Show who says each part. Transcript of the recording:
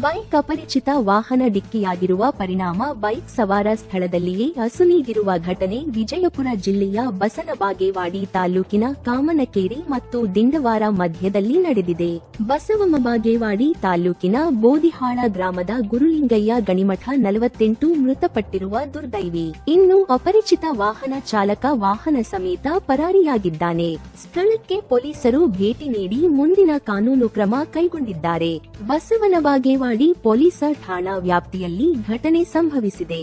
Speaker 1: Bye. ಅಪರಿಚಿತ ವಾಹನ ಡಿಕ್ಕಿಯಾಗಿರುವ ಪರಿಣಾಮ ಬೈಕ್ ಸವಾರ ಸ್ಥಳದಲ್ಲಿಯೇ ಅಸುನೀಗಿರುವ ಘಟನೆ ವಿಜಯಪುರ ಜಿಲ್ಲೆಯ ಬಸನಬಾಗೇವಾಡಿ ತಾಲೂಕಿನ ಕಾಮನಕೇರಿ ಮತ್ತು ದಿಂಡವಾರ ಮಧ್ಯದಲ್ಲಿ ನಡೆದಿದೆ. ಬಸವಮಬಾಗೇವಾಡಿ ತಾಲೂಕಿನ ಬೋದಿಹಾಳ ಗ್ರಾಮದ ಗುರುಲಿಂಗಯ್ಯ ಗಣಿಮಠ ನಲವತ್ತೆಂಟು ಮೃತಪಟ್ಟಿರುವ ದುರ್ದೈವಿ. ಇನ್ನು ಅಪರಿಚಿತ ವಾಹನ ಚಾಲಕ ವಾಹನ ಸಮೇತ ಪರಾರಿಯಾಗಿದ್ದಾನೆ. ಸ್ಥಳಕ್ಕೆ ಪೊಲೀಸರು ಭೇಟಿ ನೀಡಿ ಮುಂದಿನ ಕಾನೂನು ಕ್ರಮ ಕೈಗೊಂಡಿದ್ದಾರೆ. ಬಸವನಬಾಗೇವಾಡಿ ಪೊಲೀಸ ಠಾಣಾ ವ್ಯಾಪ್ತಿಯಲ್ಲಿ ಘಟನೆ ಸಂಭವಿಸಿದೆ.